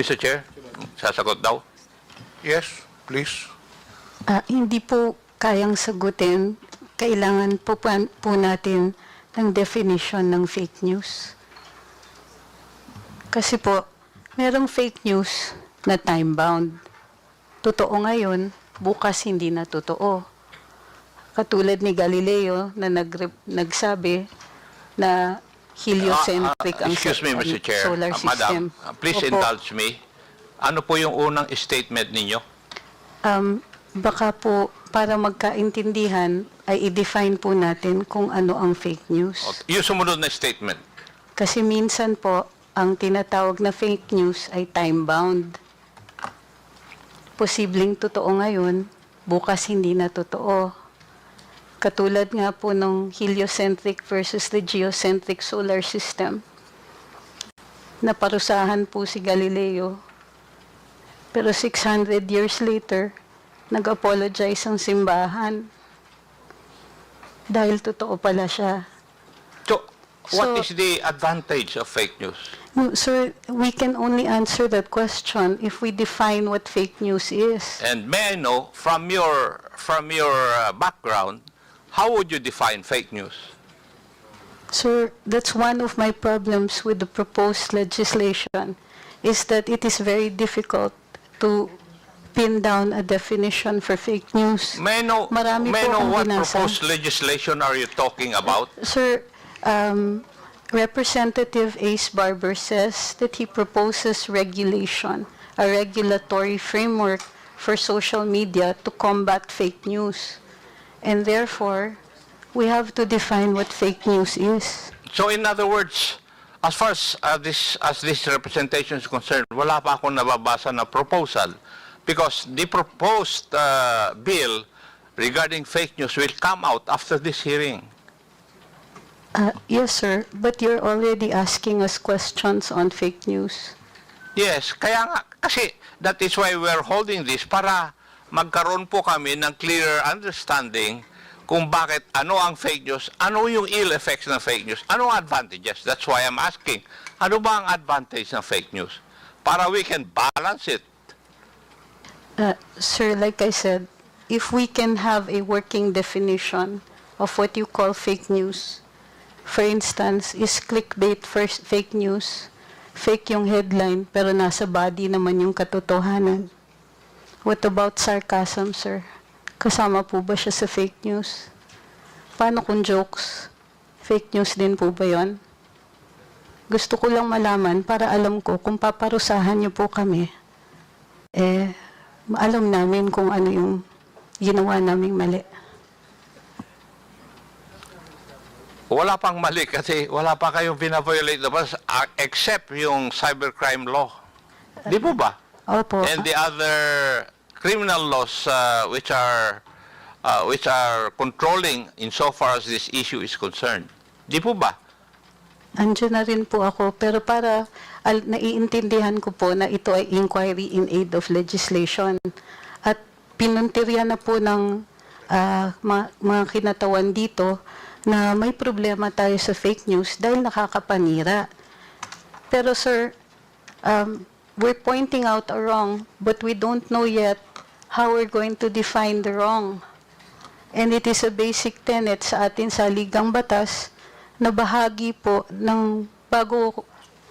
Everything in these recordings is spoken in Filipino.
Mr. Chair, sasagot daw. Yes, please. Ah, hindi po kayang sagutin. Kailangan po, pa- po natin ng definition ng fake news. Kasi po, merong fake news na time-bound. Totoo ngayon, bukas hindi na totoo. Katulad ni Galileo na nag nagsabi na heliocentric Ah, ah, ang excuse me, Mr. Chair. solar system. Madam, please Opo. indulge me. Ano po yung unang statement ninyo? Um, baka po para magkaintindihan ay i-define po natin kung ano ang fake news. Yung sumunod na statement. Kasi minsan po, ang tinatawag na fake news ay time-bound. Posibleng totoo ngayon, bukas hindi na totoo. Katulad nga po ng heliocentric versus the geocentric solar system. Naparusahan po si Galileo. Pero 600 years later, nag-apologize ang simbahan. Dahil totoo pala siya. So, what So- is the advantage of fake news? No, sir, we can only answer that question if we define what fake news is. And may I know, from your, from your uh, background, how would you define fake news? Sir, that's one of my problems with the proposed legislation, is that it is very difficult to pin down a definition for fake news. May I know, Marami may I po know ang what binasa. proposed legislation are you talking about? Sir, um, Representative Ace Barber says that he proposes regulation, a regulatory framework for social media to combat fake news. And therefore, we have to define what fake news is. So in other words, as far as uh, this as this representation is concerned, wala pa akong nababasa na proposal because the proposed uh, bill regarding fake news will come out after this hearing. Uh, yes, sir, but you're already asking us questions on fake news. Yes, kaya nga kasi that is why we are holding this para magkaroon po kami ng clearer understanding kung bakit ano ang fake news, ano yung ill effects ng fake news, ano ang advantages. That's why I'm asking, ano ba ang advantage ng fake news? Para we can balance it. Uh, Sir, like I said, if we can have a working definition of what you call fake news, for instance, is clickbait first fake news, fake yung headline pero nasa body naman yung katotohanan. What about sarcasm, sir? Kasama po ba siya sa fake news? Paano kung jokes? Fake news din po ba yon? Gusto ko lang malaman para alam ko kung paparusahan niyo po kami, eh, alam namin kung ano yung ginawa naming mali. Wala pang mali kasi wala pa kayong binaviolate na batas, uh, except yung cybercrime law. Di po ba? Opo. and the other criminal laws uh, which are uh, which are controlling insofar as this issue is concerned. Di po ba? Andiyan na rin po ako. Pero para al- naiintindihan ko po na ito ay inquiry in aid of legislation. At pinuntirya na po ng ah, ma- mga kinatawan dito na may problema tayo sa fake news dahil nakakapanira. Pero sir, um, we're pointing out a wrong, but we don't know yet how we're going to define the wrong. And it is a basic tenet sa atin sa Ligang Batas na bahagi po ng bago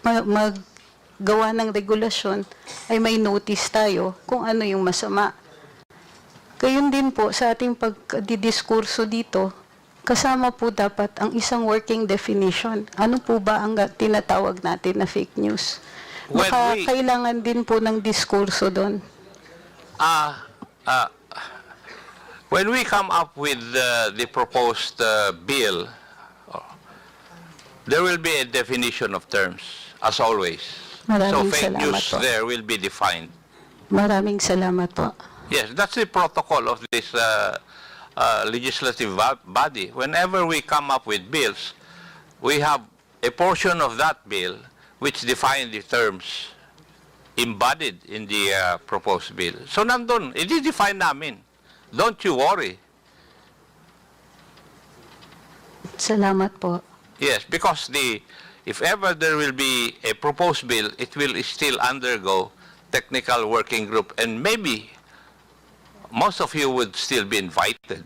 ma- maggawa ng regulasyon ay may notice tayo kung ano yung masama. Gayun din po sa ating pagdidiskurso dito, kasama po dapat ang isang working definition. Ano po ba ang tinatawag natin na fake news? When Baka we- kailangan din po ng diskurso doon. Ah, uh, when we come up with uh, the proposed uh, bill, there will be a definition of terms, as always. so Maraming fake salamat news po. there will be defined. Maraming salamat po. Yes, that's the protocol of this uh, uh, legislative bo- body. Whenever we come up with bills, we have a portion of that bill which define the terms embodied in the uh, proposed bill. So nandun, i-define namin. Don't you worry. Salamat po. Yes, because the if ever there will be a proposed bill, it will still undergo technical working group and maybe most of you would still be invited.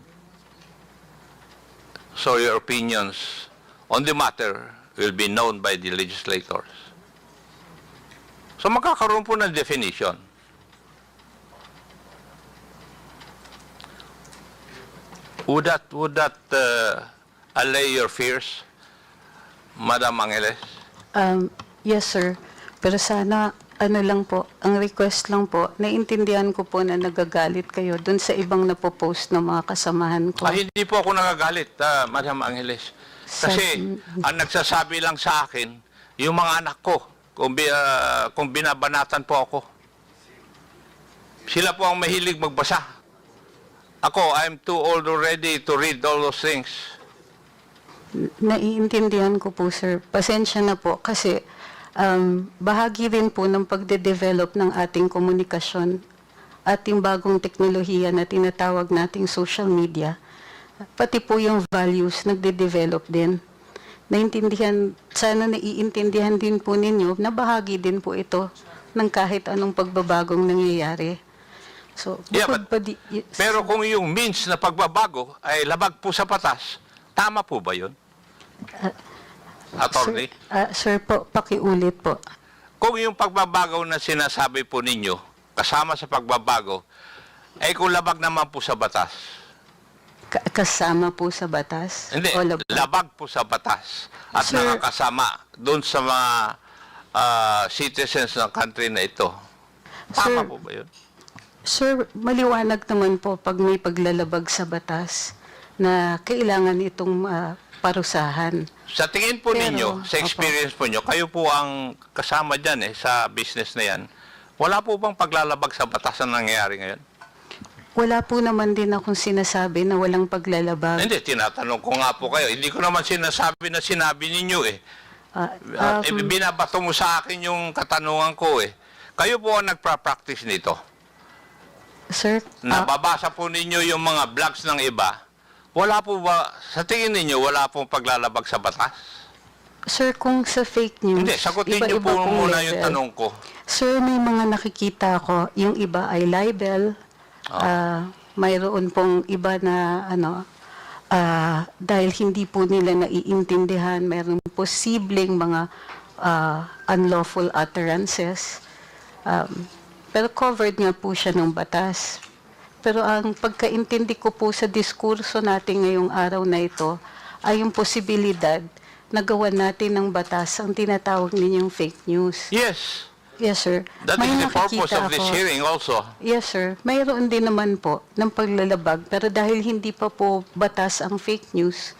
So your opinions on the matter will be known by the legislators. So magkakaroon po ng definition. Would that, would that uh, allay your fears, Madam Angeles? Um, yes, sir. Pero sana, ano lang po, ang request lang po, naiintindihan ko po na nagagalit kayo dun sa ibang napopost ng mga kasamahan ko. Ah, hindi po ako nagagalit, ah, Madam Angeles. Kasi ang nagsasabi lang sa akin, yung mga anak ko, kung, bi- ah, kung binabanatan po ako. Sila po ang mahilig magbasa. Ako, I'm too old already to read all those things. Naiintindihan ko po, sir. Pasensya na po kasi um, bahagi rin po ng pagde-develop ng ating komunikasyon at yung bagong teknolohiya na tinatawag nating social media, pati po yung values nagde-develop din. Naintindihan, sana naiintindihan din po ninyo na bahagi din po ito ng kahit anong pagbabagong nangyayari. So, Yeah, but- pa di- y- Pero kung yung means na pagbabago ay labag po sa patas, tama po ba yun? Attorney? sir, ah, sir po, pakiulit po. Kung yung pagbabago na sinasabi po ninyo, kasama sa pagbabago, ay kung labag naman po sa batas. Ka- kasama po sa batas? Hindi, labag? po sa batas. At Sir- nakakasama doon sa mga ah, citizens ng country na ito. Tama Sir- po ba yun? Sir, maliwanag naman po pag may paglalabag sa batas na kailangan itong ah, parusahan. Sa tingin po Pero, ninyo, sa opo. experience po nyo, kayo po ang kasama dyan eh, sa business na yan. Wala po bang paglalabag sa batas na nangyayari ngayon? Wala po naman din akong sinasabi na walang paglalabag. Hindi, tinatanong ko nga po kayo. Hindi ko naman sinasabi na sinabi ninyo eh. Ah, Uh, um, binabato mo sa akin yung katanungan ko eh. Kayo po ang nagpa-practice nito. sir, ah, Nababasa po ninyo yung mga blogs ng iba. Wala po ba, sa tingin ninyo, wala pong paglalabag sa batas? sir, kung sa fake news, Hindi, sagutin niyo iba-iba po pong muna level. yung tanong ko. Sir, may mga nakikita ko, yung iba ay libel, ah, mayroon pong iba na ano, ah, dahil hindi po nila naiintindihan, mayroon posibleng mga ah, unlawful utterances. Um, pero covered nga po siya ng batas. Pero ang pagkaintindi ko po sa diskurso natin ngayong araw na ito ay yung posibilidad na gawan natin ng batas ang tinatawag ninyong fake news. Yes, Yes, sir. that May is the purpose nakikita of this ako. hearing also. Yes, sir. Mayroon din naman po ng paglalabag, pero dahil hindi pa po batas ang fake news,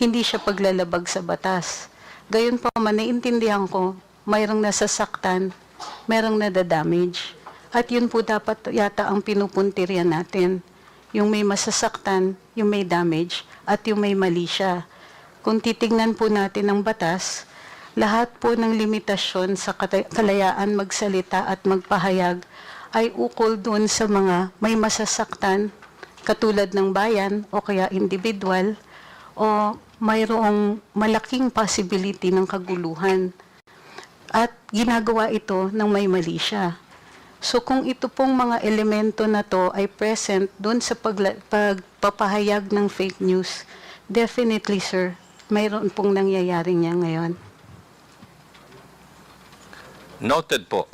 hindi siya paglalabag sa batas. Gayon pa man, naiintindihan ko, mayroong nasasaktan, mayroong nadadamage. At yun po dapat yata ang pinupuntirya natin. Yung may masasaktan, yung may damage, at yung may mali siya. Kung titingnan po natin ang batas, lahat po ng limitasyon sa kalayaan magsalita at magpahayag ay ukol doon sa mga may masasaktan, katulad ng bayan o kaya individual, o mayroong malaking possibility ng kaguluhan. At ginagawa ito ng may mali siya. So kung ito pong mga elemento na to ay present doon sa pagpapahayag ng fake news, definitely sir, mayroon pong nangyayari niya ngayon. Noted po.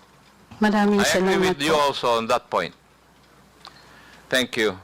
Maraming I agree salamat with you po. also on that point. Thank you.